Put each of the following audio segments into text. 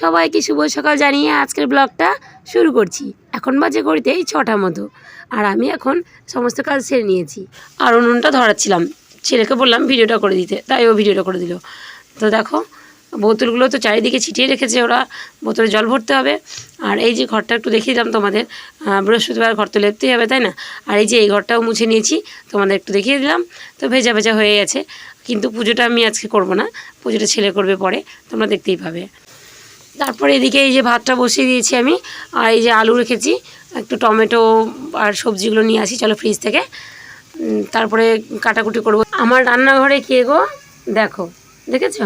সবাইকে শুভ সকাল জানিয়ে আজকের ব্লগটা শুরু করছি। এখন বাজে ঘড়িতে এই ছটা মতো। আর আমি এখন সমস্ত কাজ সেরে নিয়েছি। আর উনুনটা ধরাচ্ছিলাম। ছেলেকে বললাম ভিডিওটা করে দিতে, তাই ও ভিডিওটা করে দিল। তো দেখো বোতলগুলো তো চারিদিকে ছিটিয়ে রেখেছে ওরা, বোতলে জল ভরতে হবে। আর এই যে ঘরটা একটু দেখিয়ে দিলাম তোমাদের বৃহস্পতিবার ঘর তো লেপতেই হবে, তাই না? আর এই যে এই ঘরটাও মুছে নিয়েছি, তোমাদের একটু দেখিয়ে দিলাম। তো ভেজা ভেজা হয়ে গেছে, কিন্তু পুজোটা আমি আজকে করব না, পুজোটা ছেলে করবে পরে, তোমরা দেখতেই পাবে। তারপরে এদিকে এই যে ভাতটা বসিয়ে দিয়েছি আমি, আর এই যে আলু রেখেছি, একটু টমেটো আর সবজিগুলো নিয়ে আসি, চলো ফ্রিজ থেকে। তারপরে কাটাকুটি করব। আমার রান্নাঘরে কে গো? দেখো, দেখেছ?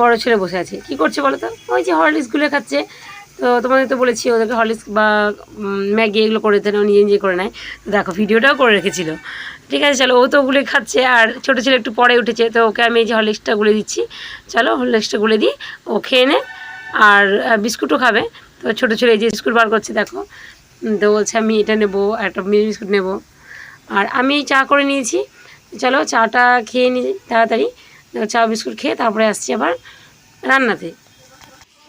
বড় ছেলে বসে আছে। কি করছে বলো তো? ওই যে হরলিক্স গুলে খাচ্ছে। তো তোমাদের তো বলেছি, ওদেরকে হরলিক্স বা ম্যাগি এগুলো করে দিতে নিজে নিজে করে নেয়। তো দেখো, ভিডিওটাও করে রেখেছিল। ঠিক আছে, চলো, ও তো গুলে খাচ্ছে, আর ছোটো ছেলে একটু পরে উঠেছে, তো ওকে আমি এই যে হরলিক্সটা গুলে দিচ্ছি। চলো হরলিক্সটা গুলে দিই, ও খেয়ে নে, আর বিস্কুটও খাবে। তো ছোটো ছেলে এই যে বিস্কুট বার করছে, দেখো। তো বলছে, আমি এটা নেব, একটা মিনি বিস্কুট নেব। আর আমি চা করে নিয়েছি। চলো, চাটা খেয়ে নিই তাড়াতাড়ি। চা, বিস্কুট খেয়ে তারপরে আসছি আবার রান্নাতে।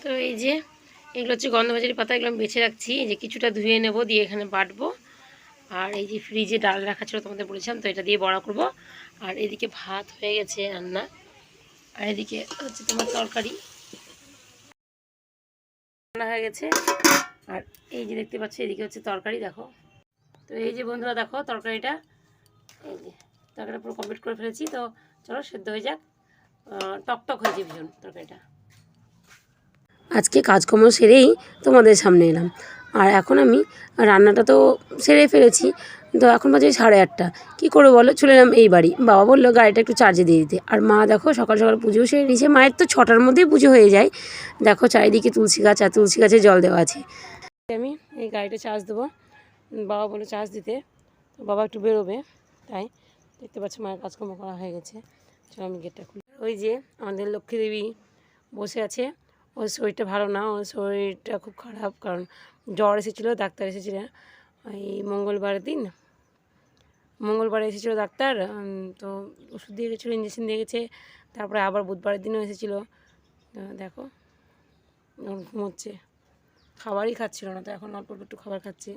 তো এই যে, এগুলো হচ্ছে গন্ধবাজারি পাতা, এগুলো আমি বেছে রাখছি। যে কিছুটা ধুয়ে নেব, দিয়ে এখানে বাটবো। আর এই যে ফ্রিজে ডাল রাখা ছিল তোমাদের বলেছিলাম, তো এটা দিয়ে বড়া করব। আর এদিকে ভাত হয়ে গেছে রান্না। আর এদিকে হচ্ছে তোমার তরকারি। রান্না হয়ে গেছে। আর এই যে দেখতে পাচ্ছি, এদিকে হচ্ছে তরকারি, দেখো। তো এই যে বন্ধুরা, দেখো তরকারিটা। এই যে, তরকারিটা পুরো কমপ্লিট করে ফেলেছি। তো চলো, সেদ্ধ হয়ে যাক। টকটক হয়েছে ভীষণ তরকারিটা। আজকে কাজকর্ম সেরেই তোমাদের সামনে এলাম। আর এখন আমি রান্নাটা তো সেরে ফেলেছি তো এখন বাজে সাড়ে আটটা। কী করে বলো? চলে এলাম এই বাড়ি। বাবা বলল গাড়িটা একটু চার্জে দিয়ে দিতে। আর মা দেখো সকাল সকাল পুজো সেরে নিয়েছে। মায়ের তো ছটার মধ্যেই পুজো হয়ে যায়। দেখো চারিদিকে তুলসী গাছ আর তুলসী গাছে জল দেওয়া আছে। আমি এই গাড়িটা চার্জ দেবো। বাবা বলে চার্জ দিতে। তো বাবা একটু বেরোবে তাই দেখতে পাচ্ছি মায়ের কাজকর্ম করা হয়ে গেছে। চলো আমি গেটটা খুলি। ওই যে আমাদের লক্ষ্মী দেবী বসে আছে। ওর শরীরটা ভালো না, ওর শরীরটা খুব খারাপ কারণ জ্বর এসেছিল, ডাক্তার এসেছিলেন এই মঙ্গলবারের দিন, মঙ্গলবারে এসেছিল ডাক্তার তো ওষুধ দিয়ে গেছিল ইঞ্জেকশন দিয়ে গেছে। তারপরে আবার বুধবারের দিনও এসেছিল। দেখো ঘুমোচ্ছে। খাবারই খাচ্ছিল না, তো এখন অল্প একটু খাবার খাচ্ছে।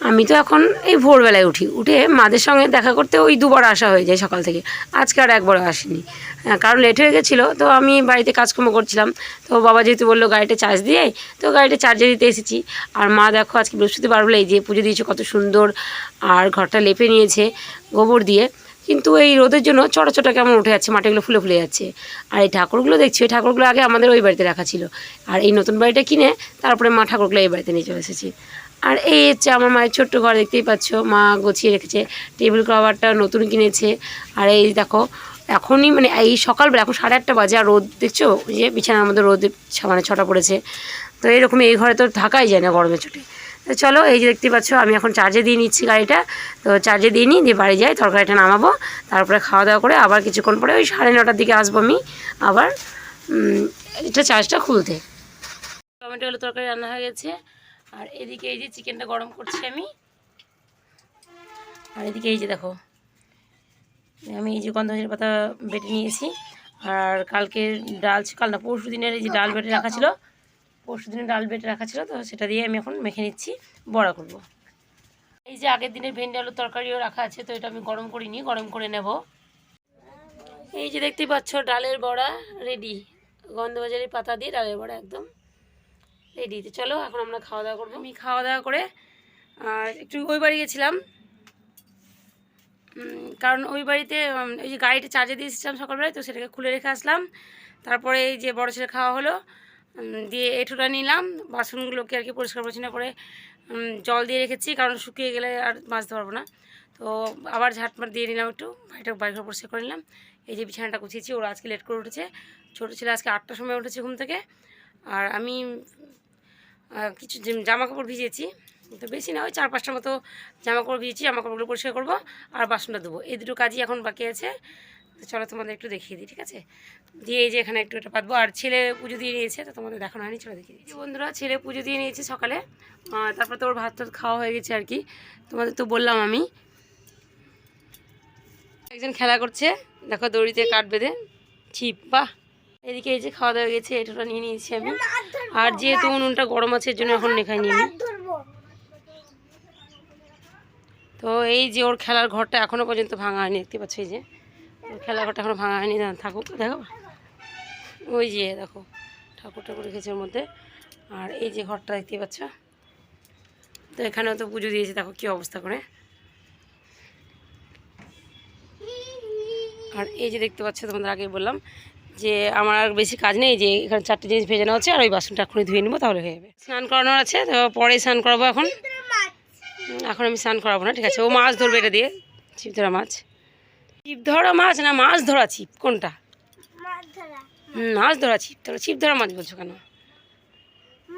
আমি তো এখন এই ভোরবেলায় উঠি। উঠে মাদের সঙ্গে দেখা করতে ওই দুবার আসা হয়ে যায় সকাল থেকে। আজকে আর একবারও আসিনি। আহ, কারণ লেট হয়ে গেছিল তো আমি বাড়িতে কাজকর্ম করছিলাম। তো বাবা যেহেতু বলল গাড়িটা চার্জ দিয়ে তো গাড়িটা চার্জে দিতে এসেছি। আর মা দেখো আজকে বৃহস্পতিবার বলে এই যে পুজো দিয়েছে কত সুন্দর। আর ঘরটা লেপে নিয়েছে গোবর দিয়ে। কিন্তু এই রোদের জন্য ছোটো ছোটো কেমন উঠে যাচ্ছে মাটিগুলো ফুলে ফুলে যাচ্ছে। আর এই ঠাকুরগুলো দেখছি ওই ঠাকুরগুলো আগে আমাদের ওই বাড়িতে রাখা ছিল। আর এই নতুন বাড়িটা কিনে তারপরে মা ঠাকুরগুলো এই বাড়িতে নিয়ে চলে এসেছি। আর এই হচ্ছে আমার মায়ের ছোট্ট ঘর, দেখতেই পাচ্ছ। মা গুছিয়ে রেখেছে, টেবিল, কভারটা নতুন কিনেছে। আর এই দেখো, এখনই মানে এই সকালবেলা, এখন সাড়ে আটটা বাজে, আর রোদ, দেখছ? যে বিছানার মধ্যে রোদ মানে ছটা পড়েছে। তো এরকম এই ঘরে তো থাকাই যায় না গরমে ছুটে। তো চলো, এই যে দেখতে পাচ্ছ, আমি এখন চার্জে দিয়ে নিচ্ছি গাড়িটা। তো চার্জে দিয়ে নিই দিয়ে বাড়ি যাই, তরকারিটা নামাবো। তারপরে খাওয়া দাওয়া করে আবার কিছুক্ষণ পরে ওই সাড়ে নটার দিকে আসব আমি আবার এটা চার্জটা খুলতে। টমেটো, আলু তরকারি রান্না হয়ে গেছে। আর এদিকে এই যে চিকেনটা গরম করছি আমি। আর এদিকে এই যে দেখো, আমি এই যে গন্ধের পাতা বেটে নিয়েছি। আর কালকে ডাল কাল না, পরশু দিনের এই যে ডাল বেটে রাখা ছিল, পরশু দিনের ডাল বেটে রাখা ছিল, তো সেটা দিয়ে আমি এখন মেখে নিচ্ছি, বড়া করব। এই যে আগের দিনের ভেন্ডি আলুর তরকারিও রাখা আছে, তো এটা আমি গরম করিনি গরম করে নেব। এই যে দেখতেই পাচ্ছ, ডালের বড়া রেডি গন্ধবাজারি পাতা দিয়ে ডালের বড়া, একদম। রেডি চলো, এখন আমরা খাওয়া দাওয়া করব। আমি খাওয়া দাওয়া করে একটু ওই বাড়ি গেছিলাম। কারণ ওই বাড়িতে ওই যে গাড়িটা চার্জে দিয়ে এসেছিলাম সকালবেলায়, তো সেটাকে খুলে রেখে আসলাম। তারপরে এই যে বড়ো ছেলে খাওয়া হলো দিয়ে এঁঠোটা নিলাম। বাসনগুলোকে আর কি পরিষ্কার পরিচ্ছন্ন করে জল দিয়ে রেখেছি, কারণ শুকিয়ে গেলে আর মাজতে পারব না। তো আবার ঝাঁটমাট দিয়ে নিলাম একটু, বাড়িটা বাড়ি ঘর পরিষ্কার করে নিলাম। এই যে বিছানাটা গুছিয়েছি, ওরা আজকে লেট করে উঠেছে। ছোটো ছেলে আজকে আটটার সময় উঠেছে ঘুম থেকে। আর আমি কিছু যে- জামা কাপড় ভিজিয়েছি। তো বেশি না ওই চার পাঁচটার মতো জামা কাপড় ভিজেছি জামা কাপড়গুলো পরিষ্কার করব আর বাসনটা দেবো এই দুটো কাজই এখন বাকি আছে। তো চলো তোমাদের একটু দেখিয়ে দিই ঠিক আছে? দিয়ে এই যে এখানে একটু এটা পাতবো। আর ছেলে পুজো দিয়ে নিয়েছে তো তোমাদের দেখানো হয়নি চলো দেখিয়ে দিচ্ছি। বন্ধুরা ছেলে পুজো দিয়ে নিয়েছে সকালে। তারপর তো ওর ভাত টাত খাওয়া হয়ে গেছে আর কি। তোমাদের তো বললাম আমি। একজন খেলা করছে দেখো দড়িতে কাঠ বেঁধে। ছিপ বাহ! এদিকে এই যে খাওয়া দাওয়া হয়ে গেছে এটাটা নিয়ে নিয়েছি আমি। আর যেহেতু উনুনটা গরম আছে এর জন্য এখন নেখাই নিয়ে নিই তো এই যে ওর খেলার ঘরটা এখনও পর্যন্ত ভাঙা হয়নি দেখতে পাচ্ছ এই যে। ওর খেলার ঘরটা এখনও ভাঙা হয়নি থাকুক দেখো। ওই যে দেখো ঠাকুর ঠাকুর রেখেছে ওর মধ্যে। আর এই যে ঘরটা দেখতে পাচ্ছ। তো এখানেও তো পুজো দিয়েছে দেখো কী অবস্থা করে। আর এই যে দেখতে পাচ্ছ তোমাদের আগে বললাম যে আমার আর বেশি কাজ নেই যে এখানে চারটে জিনিস ভেজানো হচ্ছে আর ওই বাসনটা এখনই ধুয়ে নেব তাহলে হয়ে যাবে। স্নান করানোর আছে তো পরে স্নান করাবো এখন। এখন আমি স্নান করাবো না ঠিক আছে। ও মাছ ধরবে এটা দিয়ে ছিপ ধরা মাছ। ছিপ ধরা মাছ না মাছ ধরা ছিপ কোনটা? মাছ ধরা। হুম, মাছ ধরা ছিপ ধরা ছিপ ধরা মাছ বলছো কেন?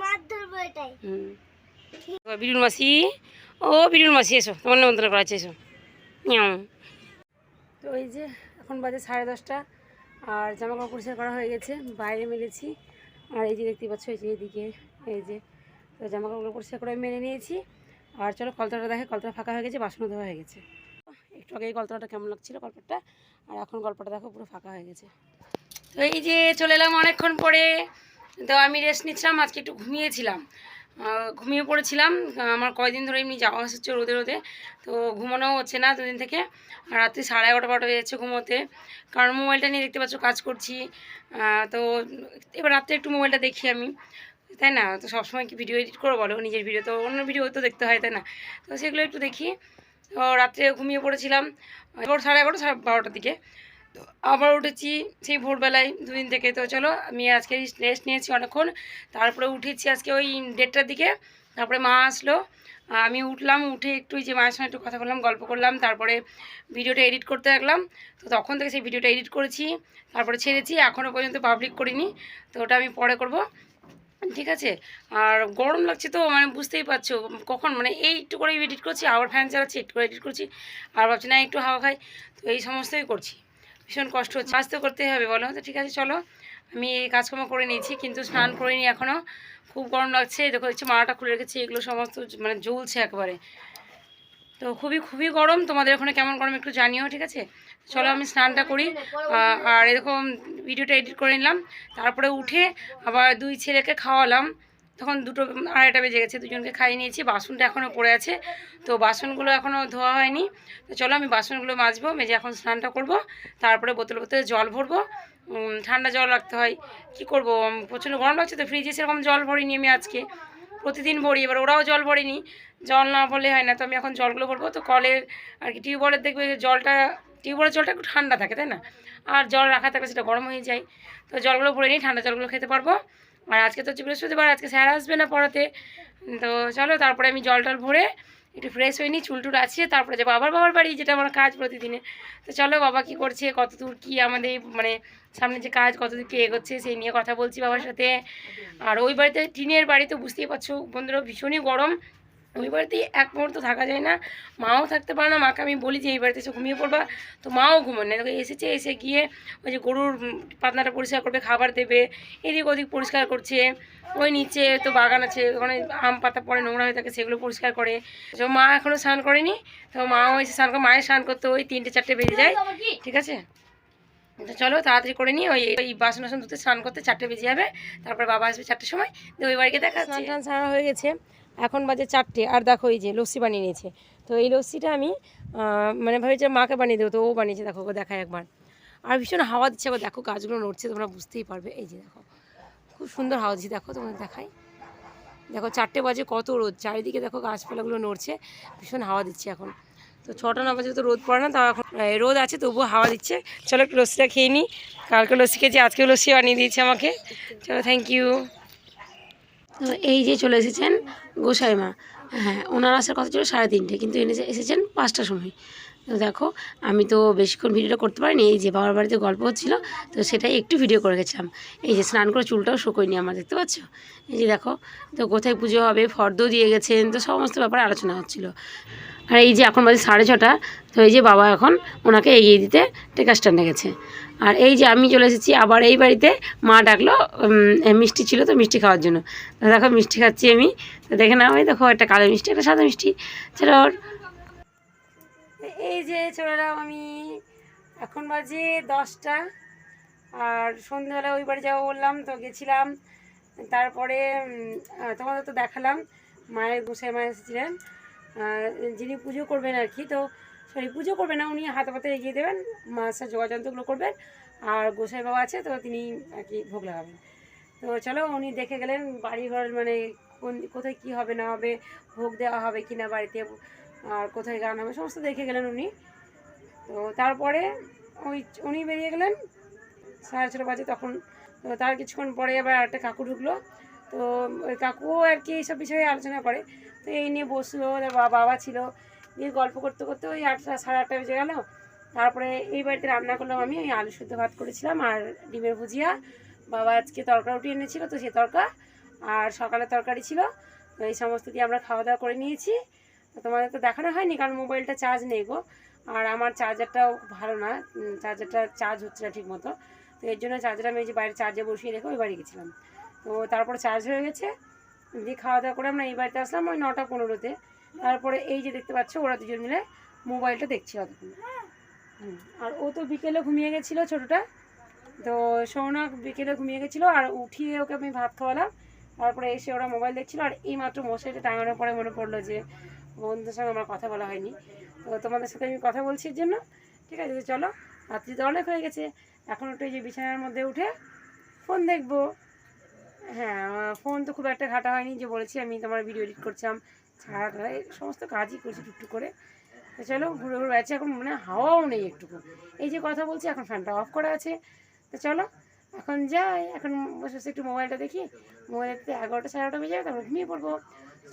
মাছ ধরবো এটাই। হুম। ও, বিরুল মাসি ও বিরুল মাসি এসো তোমার নেমন্তন্ন করা আছে এসো। তো এই যে এখন বাজে সাড়ে দশটা। আর জামা কাপড় পরিষ্কার করা হয়ে গেছে, বাইরে মেলেছি। আর এই যে দেখতে পাচ্ছ, এই যে এইদিকে, এই যে। তো জামা কাপড়গুলো পরিষ্কার করে মেনে নিয়েছি। আর চলো কলতলাটা দেখে, কলতলা ফাঁকা হয়ে গেছে বাসন ধোয়া হয়ে গেছে। একটু আগে কলতলাটা কেমন লাগছিল গল্পটা, আর এখন গল্পটা দেখো, পুরো ফাঁকা হয়ে গেছে। তো এই যে চলে এলাম অনেকক্ষণ পরে। তো আমি রেস্ট নিচ্ছিলাম, আজকে একটু ঘুমিয়েছিলাম। ঘুমিয়ে পড়েছিলাম। আমার কয়দিন ধরে এমনি যাওয়া হচ্ছে রোদে রোদে। তো ঘুমানো হচ্ছে না দুদিন থেকে। রাত্রি সাড়ে এগারোটা বারোটা হয়ে যাচ্ছে ঘুমোতে। কারণ মোবাইলটা নিয়ে দেখতে পাচ্ছ কাজ করছি। তো এবার রাত্রে একটু মোবাইলটা দেখি আমি। তাই না? তো সবসময় কি ভিডিও এডিট করে বলো? নিজের ভিডিও তো অন্য ভিডিও তো দেখতে হয়, তাই না? তো সেগুলো একটু দেখি। তো রাত্রে ঘুমিয়ে পড়েছিলাম। এবার সাড়ে এগারোটা, সাড়ে বারোটার দিকে। তো আবার উঠেছি সেই ভোরবেলায় দুদিন থেকে। তো চলো, আমি আজকে রেস্ট নিয়েছি অনেকক্ষণ। তারপরে উঠেছি আজকে ওই দেড়টার দিকে। তারপরে মা আসলো। আমি উঠলাম, উঠে একটু যে মায়ের সঙ্গে একটু কথা বললাম, গল্প করলাম। তারপরে ভিডিওটা এডিট করতে লাগলাম। তো তখন থেকে সেই ভিডিওটা এডিট করেছি। তারপরে ছেড়েছি এখনও পর্যন্ত পাবলিক করিনি। তো ওটা আমি পরে করব। ঠিক আছে? আর গরম লাগছে তো মানে বুঝতেই পারছ। কখন? মানে এই একটু করে এডিট করছি, আবার ফ্যান চালাচ্ছি, একটু করে এডিট করছি। আর ভাবছি না একটু হাওয়া খাই। তো এই সমস্তই করছি। ভীষণ কষ্ট হচ্ছে। কাজ তো করতেই হবে, বলো? তো ঠিক আছে, চলো। আমি এই কাজকর্ম করে নিয়েছি, কিন্তু স্নান করিনি এখনও খুব গরম লাগছে দেখো দেখছি মালাটা খুলে রেখেছি, এগুলো সমস্ত মানে জ্বলছে একবারে। তো খুবই খুবই গরম, তোমাদের ওখানে কেমন গরম একটু জানিও, ঠিক আছে? চলো, আমি স্নানটা করি। আর এরকম ভিডিওটা এডিট করে নিলাম, তারপরে উঠে আবার দুই ছেলেকে খাওয়ালাম। তখন দুটো আড়াইটা বেজে গেছে, দুজনকে খাইয়ে নিয়েছি, বাসনটা এখনও পড়ে আছে, তো বাসনগুলো এখনও ধোয়া হয়নি। তো চলো আমি বাসনগুলো মাজবো, মেজে এখন স্নানটা করব, তারপরে বোতল বোতলে জল ভরবো। ঠান্ডা জল রাখতে হয়, কি করব? প্রচণ্ড গরম লাগছে তো ফ্রিজে সেরকম জল ভরিনি আমি আজকে। প্রতিদিন ভরি, এবার ওরাও জল ভরেনি, জল না ভরলে হয় না, তো আমি এখন জলগুলো ভরবো, তো কলের আর কি টিউবওয়েলের দেখবে জলটা, টিউবওয়েলের জলটা একটু ঠান্ডা থাকে, তাই না? আর জল রাখা থাকলে সেটা গরম হয়ে যায়, তো জলগুলো ভরে নিই ঠান্ডা জলগুলো খেতে পারব। আর আজকে তো হচ্ছে বৃহস্পতিবার, আজকে স্যার আসবে না পড়াতে। তো চলো, তারপরে আমি জল টল ভরে একটু ফ্রেশ হয়ে নিই চুলটুল আছে তারপরে যাব আবার বাবার বাড়ি, যেটা আমার কাজ প্রতিদিনে। তো চলো, বাবা কি করছে কতদূর কী আমাদের মানে সামনে যে কাজ কতদূর কী এগোচ্ছে, সেই নিয়ে কথা বলছি বাবার সাথে। আর ওই বাড়িতে, টিনের বাড়ি তো বুঝতেই পারছ বন্ধুরা, ভীষণই গরম। ওই বাড়িতে এক মুহূর্ত থাকা যায় না। মাও থাকতে পারে না, মাকে আমি বলি যে এই বাড়িতে এসে ঘুমিয়ে পড়বা। তো মাও ঘুমোয় না। এসেছে, এসে গিয়ে ওই যে গরুর পাতনাটা পরিষ্কার করবে, খাবার দেবে, এদিক ওদিক পরিষ্কার করছে। ওই নিচে তো বাগান আছে, ওখানে আম পাতা পড়ে, নোংরা হয়ে থাকে, সেগুলো পরিষ্কার করে। তো মা এখনও স্নান করেনি, তো মাও এসে স্নান করে, মায়ের স্নান করতে ওই তিনটে, চারটে বেজে যায়। ঠিক আছে? তো চলো, তাড়াতাড়ি করে নিই ওই ওই বাসন টাসন ধুতে স্নান করতে চারটে বেজে যাবে। তারপর বাবা আসবে চারটের সময়, দিয়ে ওই বাড়িকে দেখা স্নান টান সারা হয়ে গেছে। এখন বাজে চারটে, আর দেখো এই যে লস্যি বানিয়ে নিয়েছে। তো এই লস্যিটা আমি মানে ভেবেছি মাকে বানিয়ে দেবো, তো ও বানিয়েছে, দেখো, ওকে দেখায় একবার। আর ভীষণ হাওয়া দিচ্ছে আবার দেখো, গাছগুলো নড়ছে, তোমরা বুঝতেই পারবে। এই যে দেখো, খুব সুন্দর হাওয়া দিচ্ছে, দেখো, তোমাদের দেখাই। দেখো, চারটে বাজে, কত রোদ, চারিদিকে দেখো, গাছপালাগুলো নড়ছে, ভীষণ হাওয়া দিচ্ছে এখন। তো ছটা, না বাজে তো রোদ পড়ে না, তাও এখন রোদ আছে, তবুও হাওয়া দিচ্ছে। চলো একটু লস্যিটা খেয়ে নিই কালকে লস্যি খেয়েছি, আজকেও লস্যি বানিয়ে দিয়েছে আমাকে। চলো থ্যাংক ইউ তো এই যে চলে এসেছেন গোসাই মা। হ্যাঁ ওনার আসার কথা ছিল সাড়ে তিনটে, কিন্তু এনে এসেছেন পাঁচটার সময়। তো দেখো, আমি তো বেশিক্ষণ ভিডিওটা করতে পারিনি, এই যে বাবার বাড়িতে গল্প হচ্ছিল, তো সেটাই একটু ভিডিও করে গেছিলাম। এই যে স্নান করে চুলটাও শুকোয়নি আমার, দেখতে পাচ্ছ? এই যে দেখো, তো কোথায় পুজো হবে ফর্দ দিয়ে গেছেন, তো সমস্ত ব্যাপারে আলোচনা হচ্ছিল। আর এই যে এখন বাজে সাড়ে ছটা, তো এই যে বাবা এখন ওনাকে এগিয়ে দিতে টেকা স্ট্যান্ডে গেছে আর এই যে আমি চলে এসেছি, আবার এই বাড়িতে মা ডাকলো মিষ্টি ছিল তো মিষ্টি খাওয়ার জন্য। তো দেখো মিষ্টি খাচ্ছি আমি, তো দেখে না এই দেখো একটা কালো মিষ্টি, একটা সাদা মিষ্টি। চলো। এই যে চলে এলাম আমি। এখন বাজে দশটা, আর সন্ধ্যেবেলা ওই বাড়ি যাব বললাম, তো গেছিলাম। তারপরে তোমাদের তো দেখালাম, মায়ের গোসাই মা এসেছিলেন। যিনি পুজো করবেন আর কি, তো সরি, পুজো করবেন না, উনি হাতে পাতে এগিয়ে দেবেন সাথে যোগাযন্ত্রগুলো করবেন, আর গোসাই বাবা আছে, তো তিনি আর কি ভোগ লাগাবেন। তো চলো, উনি দেখে গেলেন বাড়ি ঘর মানে কোন, কোথায় কী হবে, না হবে, ভোগ দেওয়া হবে কি না বাড়িতে, আর কোথায় গান হবে, সমস্ত দেখে গেলেন উনি। তো তারপরে ওই, উনি বেরিয়ে গেলেন, সাড়ে ছটা বাজে তখন। তো তার কিছুক্ষণ পরে আবার একটা কাকু ঢুকলো। তো ওই কাকুও আর কি এইসব বিষয়ে আলোচনা করে। তো এই নিয়ে বসল বাবা ছিল। দিয়ে গল্প করতে করতে ওই আটটা, সাড়ে আটটা বেজে গেল। তারপরে এই বাড়িতে রান্না করলাম আমি, ওই আলু সুদ্ধ ভাত করেছিলাম আর ডিমের ভুজিয়া। বাবা আজকে তরকা রুটি এনেছিল তো সে তরকা, আর সকালে তরকারি ছিল। তো এই সমস্ত দিয়ে আমরা খাওয়া দাওয়া করে নিয়েছি। তো তোমাদের তো দেখানো হয়নি কারণ মোবাইলটা চার্জ নেই গো। আর আমার চার্জারটাও ভালো না চার্জারটা চার্জ হচ্ছে না ঠিক মতো তো এর জন্য চার্জার আমি যে বাইরে চার্জে বসিয়ে রেখে ওই বাড়ি গেছিলাম। তো তারপরে চার্জ হয়ে গেছে। দিয়ে খাওয়া দাওয়া করে আমরা এই বাড়িতে আসলাম ওই নটা পনেরোতে। তারপরে এই যে দেখতে পাচ্ছ, ওরা দুজন মিলে মোবাইলটা দেখছি অতক্ষণ। আর ও তো বিকেলে ঘুমিয়ে গেছিল ছোটোটা। তো সৌনক বিকেলে ঘুমিয়ে গেছিল আর উঠিয়ে ওকে আমি ভাত খাওয়ালাম। তারপরে এসে ওরা মোবাইল দেখছিলো আর এই মাত্র মশাইটা টাঙানোর পরে মনে পড়ল যে বন্ধুদের সঙ্গে আমার কথা বলা হয়নি। তো তোমাদের সাথে আমি কথা বলছি এর জন্য। ঠিক আছে চলো, রাত্রি তো অনেক হয়ে গেছে। এখন এই যে বিছানার মধ্যে উঠে ফোন দেখব। হ্যাঁ ফোন তো খুব একটা ঘাটা হয়নি যে বলেছি, আমি তোমার ভিডিও এডিট করছিলাম। ছাড়া সমস্ত কাজই করছি টুকটুক করে। চলো, ঘুরে ঘুরে আছে এখন মানে হাওয়াও নেই একটুকু। এই যে কথা বলছি, এখন ফ্যানটা অফ করা আছে। তো চলো, এখন যাই। এখন বসে বসে একটু মোবাইলটা দেখি। মোবাইল দেখতে এগারোটা সাড়ে বেজে যাবে, তারপর ঘুমিয়ে পড়ব।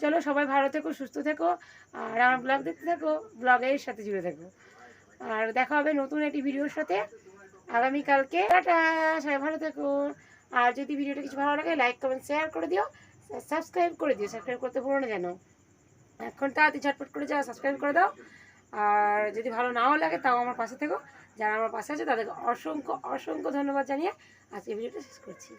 চলো, সবাই ভালো থেকো, সুস্থ থেকো, আর আমার ব্লগ দেখতে থাকো ব্লগের সাথে জুড়ে থাকো। আর দেখা হবে নতুন একটি ভিডিওর সাথে। আগামীকালকে সবাই ভালো থেকো। আর যদি ভিডিওটা কিছু ভালো লাগে লাইক কমেন্ট শেয়ার করে দিও। সাবস্ক্রাইব করে দিও সাবস্ক্রাইব করতে ভুলো না যেন। এখন তাড়াতাড়ি ঝটপট করে যাও সাবস্ক্রাইব করে দাও। আর যদি ভালো নাও লাগে, তাও আমার পাশে থেকো। যারা আমার পাশে আছে, তাদেরকে অসংখ্য অসংখ্য ধন্যবাদ জানিয়ে আজকে ভিডিওটা শেষ করছি।